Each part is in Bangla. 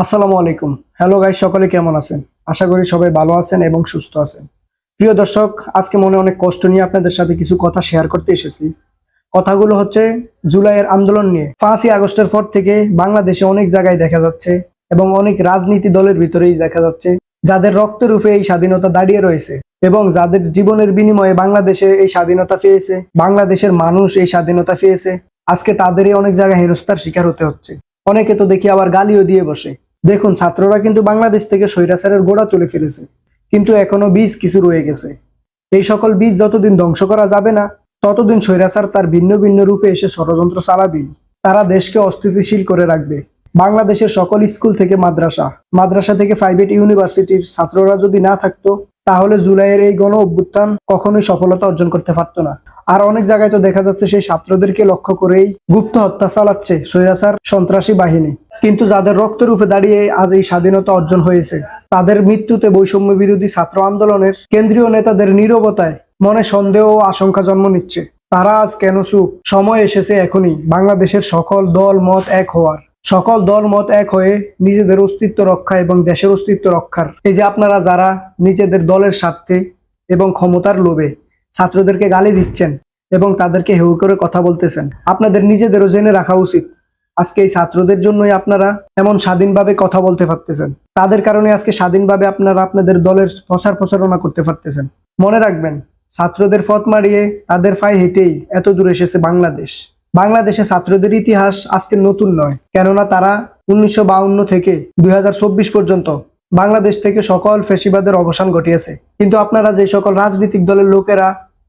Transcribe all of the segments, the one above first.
আসসালামু আলাইকুম। হ্যালো গাইস সকলে কেমন আছেন? আশা করি সবাই ভালো আছেন এবং সুস্থ আছেন। প্রিয় দর্শক, আজকে মনে অনেক কষ্ট নিয়ে আপনাদের সাথে কিছু কথা শেয়ার করতে এসেছি। কথাগুলো হচ্ছে জুলাইয়ের আন্দোলন নিয়ে। পাঁচই আগস্টের পর থেকে বাংলাদেশে অনেক জায়গায় দেখা যাচ্ছে এবং অনেক রাজনীতি দলের ভিতরেই দেখা যাচ্ছে, যাদের রক্তের রূপে এই স্বাধীনতা দাঁড়িয়ে রয়েছে এবং যাদের জীবনের বিনিময়ে বাংলাদেশে এই স্বাধীনতা পেয়েছে, বাংলাদেশের মানুষ এই স্বাধীনতা পেয়েছে। আজকে তাদেরই অনেক জায়গায় হেনস্থার শিকার হতে হচ্ছে। অনেকে তো দেখি আবার গালিও দিয়ে বসে। দেখুন, ছাত্ররা কিন্তু বাংলাদেশ থেকে স্বৈরাচারের গোড়া তুলে ফেলেছে, কিন্তু এখনও বীজ কিছু রয়ে গেছে। এই সকল বীজ যতদিন ধ্বংস করা যাবে না, ততদিন স্বৈরাচার তার ভিন্ন ভিন্ন রূপে এসে ষড়যন্ত্র চালাবেই তারা দেশকে অস্থিতিশীল করে রাখবে। বাংলাদেশের সকল স্কুল থেকে মাদ্রাসা মাদ্রাসা থেকে প্রাইভেট ইউনিভার্সিটির ছাত্ররা যদি না থাকতো, তাহলে জুলাইয়ের এই গণ অভ্যুত্থান কখনোই সফলতা অর্জন করতে পারতো না। আর অনেক জায়গায় তো দেখা যাচ্ছে সেই ছাত্রদেরকে লক্ষ্য করেই গুপ্ত হত্যা চালাচ্ছে স্বৈরাচার সন্ত্রাসী বাহিনী। কিন্তু যাদের রক্তরূপে দাঁড়িয়ে আজ এই স্বাধীনতা অর্জন হয়েছে, তাদের মৃত্যুতে বৈষম্য বিরোধী ছাত্র আন্দোলনের কেন্দ্রীয় নেতাদের নীরবতায় মনে সন্দেহ ও আশঙ্কা জন্ম নিচ্ছে। তারা আজ কেন চুপ? সময় এসেছে এখনই। বাংলাদেশের সকল দল মত এক হওয়ার। সকল দল মত এক হয়ে নিজেদের অস্তিত্ব রক্ষা এবং দেশের অস্তিত্ব রক্ষার। এই যে আপনারা যারা নিজেদের দলের স্বার্থে এবং ক্ষমতার লোভে ছাত্রদেরকে গালি দিচ্ছেন এবং তাদেরকে হেউ করে কথা বলতেছেন। আপনাদের নিজেদেরও জেনে রাখা উচিত। আজকে এই ছাত্রদের জন্যই আপনারা এমন স্বাধীনভাবে কথা বলতে পারতেছেন। তাদের কারণে আজকে স্বাধীনভাবে আপনারা আপনাদের দলের প্রচার প্রচারণা করতে পারতেছেন। মনে রাখবেন, ছাত্রদের পথ মারিয়ে তাদের পায়ে হেঁটেই এত দূর এসেছে বাংলাদেশ। বাংলাদেশে ছাত্রদের ইতিহাস আজকে নতুন নয়। কেননা তারা উনিশশো থেকে দুই হাজার চব্বিশ পর্যন্ত বাংলাদেশ থেকে সকল ফেসিবাদের অবসান ঘটিয়েছে। কিন্তু আপনারা যে সকল রাজনৈতিক দলের লোকেরা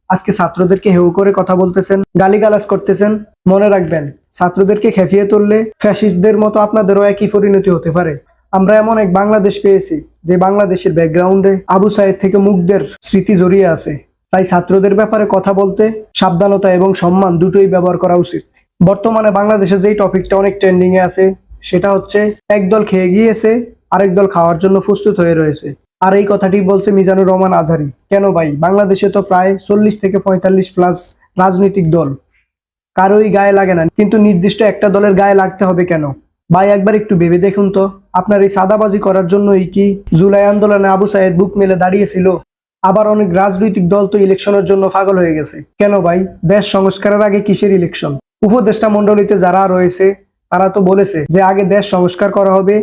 আজকে ছাত্রদেরকে হেউ করে কথা বলতেছেন, গালিগালাজ করতেছেন। মনে রাখবেন, ছাত্রদেরকে খেপিয়ে তুললে ফ্যাসিস্টদের মতো আপনাদেরও একই পরিণতি হতে পারে। আমরা এমন এক বাংলাদেশ পেয়েছি, যে বাংলাদেশের ব্যাকগ্রাউন্ডে আবু সাহেব থেকে মুখদের স্মৃতি জড়িয়ে আছে। তাই ছাত্রদের ব্যাপারে কথা বলতে সাবধানতা এবং সম্মান দুটোই ব্যবহার করা উচিত। বর্তমানে বাংলাদেশে যেই টপিকটা অনেক ট্রেন্ডিং এ আছে, সেটা হচ্ছে, একদল খেয়ে গিয়েছে, আরেক দল খাওয়ার জন্য প্রস্তুত হয়ে রয়েছে। আর এই কথাটি বলছে মিজানুর রহমান আজহারি। কেন ভাই? বাংলাদেশে তো প্রায় চল্লিশ থেকে পঁয়তাল্লিশ প্লাস রাজনৈতিক দল। কারোই গায়ে লাগে না। কিন্তু নির্দিষ্ট একটা দলের গায়ে লাগতে হবে কেন? ভাই, একবার একটু ভেবে দেখুন তো। আপনার এই সাদাবাজি করার জন্যই কি জুলাই আন্দোলনে আবু সাইদ বুক মেলে দাঁড়িয়েছিল? আবার অনেক রাজনৈতিক দল তো ইলেকশনের জন্য পাগল হয়ে গেছে। কেন ভাই? দেশ সংস্কারের আগে কিসের ইলেকশন? উপদেষ্টা মন্ডলীতে যারা রয়েছে, তারা তো বলেছে যে আগে দেশ সংস্কার করা হবে,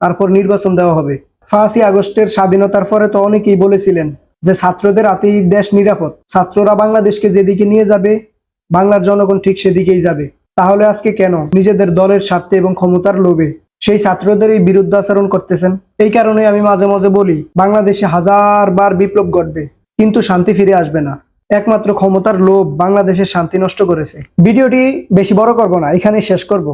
তারপর নির্বাচন দেওয়া হবে। পাঁচই আগস্টের স্বাধীনতার পরে তো অনেকেই বলেছিলেন যে ছাত্রদের হাতেই দেশ নিরাপদ। ছাত্ররা বাংলাদেশকে যেদিকে নিয়ে যাবে, বাংলার জনগণ ঠিক সেদিকেই যাবে। তাহলে আজকে কেন নিজেদের দলের স্বার্থে এবং ক্ষমতার লোভে সেই ছাত্রদের এই বিরুদ্ধে আচরণ করতেছেন? এই কারণে আমি মাঝে মাঝে বলি, বাংলাদেশে হাজার বার বিপ্লব ঘটবে, কিন্তু শান্তি ফিরে আসবে না। একমাত্র ক্ষমতার লোভ বাংলাদেশের শান্তি নষ্ট করেছে। ভিডিওটি বেশি বড় করব না, এখানেই শেষ করব।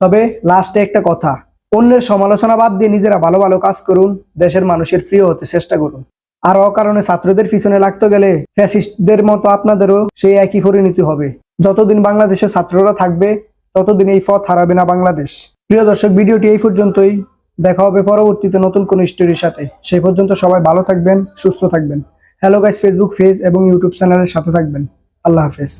তবে লাস্টে একটা কথা অন্যের সমালোচনা বাদ দিয়ে নিজেরা ভালো ভালো কাজ করুন, দেশের মানুষের প্রিয় হতে চেষ্টা করুন। আর অকারণে ছাত্রদের পিছনে লাগতে গেলে ফ্যাসিস্টদের মতো আপনাদেরও সেই একই পরিণতি হবে। যতদিন বাংলাদেশে ছাত্ররা থাকবে, ততদিন এই পথ হারাবে না বাংলাদেশ। প্রিয় দর্শক, ভিডিওটি এই পর্যন্তই। দেখা হবে পরবর্তীতে নতুন কোন স্টোরির সাথে। সেই পর্যন্ত সবাই ভালো থাকবেন, সুস্থ থাকবেন। হ্যালো গাইস ফেসবুক পেজ এবং ইউটিউব চ্যানেলের সাথে থাকবেন। আল্লাহ হাফেজ।